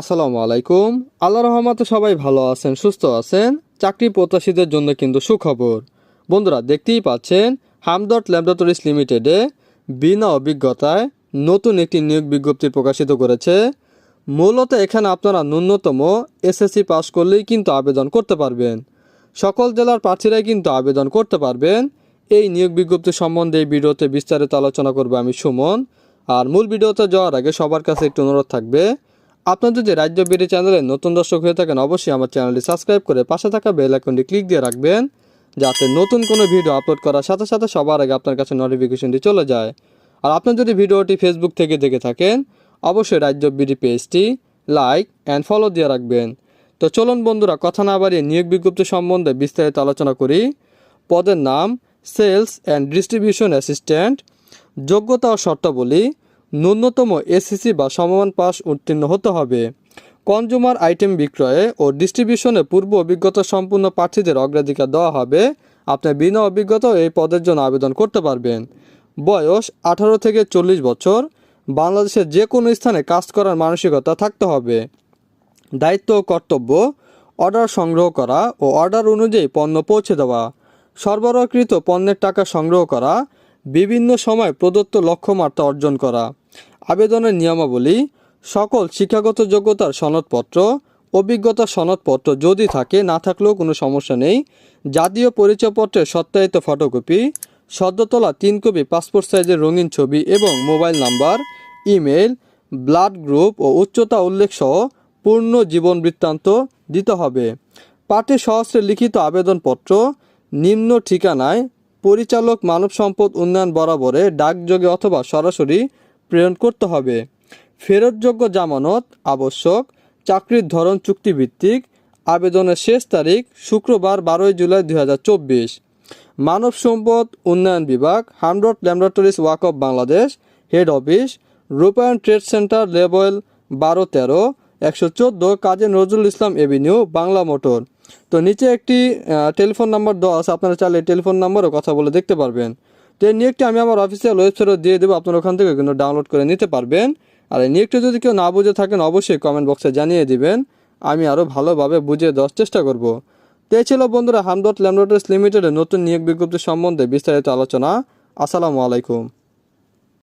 আসসালামু আলাইকুম। আল্লাহ রহমতে সবাই ভালো আছেন, সুস্থ আছেন। চাকরি প্রত্যাশীদের জন্য কিন্তু সুখবর। বন্ধুরা, দেখতেই পাচ্ছেন হামদট ল্যাবরেটরিজ লিমিটেডে বিনা অভিজ্ঞতায় নতুন একটি নিয়োগ বিজ্ঞপ্তি প্রকাশিত করেছে। মূলত এখানে আপনারা ন্যূনতম এসএসসি পাশ করলেই কিন্তু আবেদন করতে পারবেন। সকল জেলার প্রার্থীরাই কিন্তু আবেদন করতে পারবেন। এই নিয়োগ বিজ্ঞপ্তি সম্বন্ধে এই ভিডিওতে বিস্তারিত আলোচনা করব আমি সুমন। আর মূল ভিডিওতে যাওয়ার আগে সবার কাছে একটু অনুরোধ থাকবে আপনার যদি রাজ্য বিডি চ্যানেলে নতুন দর্শক হয়ে থাকেন, অবশ্যই আমার চ্যানেলটি সাবস্ক্রাইব করে পাশে থাকা বেল আইকনটি ক্লিক দিয়ে রাখবেন, যাতে নতুন কোনো ভিডিও আপলোড করার সাথে সাথে সবার আগে আপনার কাছে নোটিফিকেশনটি চলে যায়। আর আপনি যদি ভিডিওটি ফেসবুক থেকে দেখে থাকেন, অবশ্যই রাজ্য বিডি পেজটি লাইক অ্যান্ড ফলো দিয়ে রাখবেন। তো চলুন বন্ধুরা, কথা না বাড়িয়ে নিয়োগ বিজ্ঞপ্তি সম্বন্ধে বিস্তারিত আলোচনা করি। পদের নাম সেলস অ্যান্ড ডিস্ট্রিবিউশন অ্যাসিস্ট্যান্ট যোগ্যতা ও শর্তাবলী ন্যূনতম এসএসসি বা সমমান পাস উত্তীর্ণ হতে হবে। কনজুমার আইটেম বিক্রয়ে ও ডিস্ট্রিবিউশনে পূর্ব অভিজ্ঞতা সম্পূর্ণ প্রার্থীদের অগ্রাধিকার দেওয়া হবে। আপনি বিনা অভিজ্ঞতাও এই পদের জন্য আবেদন করতে পারবেন। বয়স আঠারো থেকে চল্লিশ বছর। বাংলাদেশের যে কোনো স্থানে কাজ করার মানসিকতা থাকতে হবে। দায়িত্ব ও কর্তব্য, অর্ডার সংগ্রহ করা ও অর্ডার অনুযায়ী পণ্য পৌঁছে দেওয়া, সরবরাহকৃত পণ্যের টাকা সংগ্রহ করা, বিভিন্ন সময় প্রদত্ত লক্ষ্যমাত্রা অর্জন করা। আবেদনের নিয়মাবলী, সকল শিক্ষাগত যোগ্যতার সনদপত্র, অভিজ্ঞতা সনদপত্র যদি থাকে, না থাকলেও কোনো সমস্যা নেই। জাতীয় পরিচয়পত্রের সত্যায়িত ফটোকপি, সদ্যতলা তিন কপি পাসপোর্ট সাইজের রঙিন ছবি এবং mobile number email blood group ও উচ্চতা উল্লেখ সহ পূর্ণ জীবন বৃত্তান্ত দিতে হবে। পার্টির সহস্রে লিখিত আবেদনপত্র, নিম্ন ঠিকানায় পরিচালক মানব সম্পদ উন্নয়ন বরাবরে ডাকযোগে অথবা সরাসরি প্রেরণ করতে হবে। ফেরতযোগ্য জামানত আবশ্যক, চাকরির ধরন চুক্তিভিত্তিক, আবেদনের শেষ তারিখ শুক্রবার বারোই জুলাই দু হাজার চব্বিশ। মানব সম্পদ উন্নয়ন বিভাগ hundred laboratories walk of Bangladesh, head office, Rupayan trade centre level বারো তেরো, একশো চোদ্দ কাজী নজরুল ইসলাম এভিনিউ, বাংলা মোটর। তো নিচে একটি টেলিফোন নাম্বার দেওয়া আছে, আপনারা চাইলে টেলিফোন নাম্বারও কথা বলে দেখতে পারবেন। তো এই নিয়োগটি আমি আমার অফিসিয়াল ওয়েবসাইটও দিয়ে দেবো, আপনার ওখান থেকে কিন্তু ডাউনলোড করে নিতে পারবেন। আর এই নিয়োগটি যদি কেউ না বুঝে থাকেন, অবশ্যই কমেন্ট বক্সে জানিয়ে দিবেন। আমি আরও ভালোভাবে বুঝিয়ে দেওয়ার চেষ্টা করব। তো ছিল বন্ধুরা হামদট ল্যামডোটার্স লিমিটেডের নতুন নিয়োগ বিজ্ঞপ্তি সম্বন্ধে বিস্তারিত আলোচনা। আসসালামু আলাইকুম।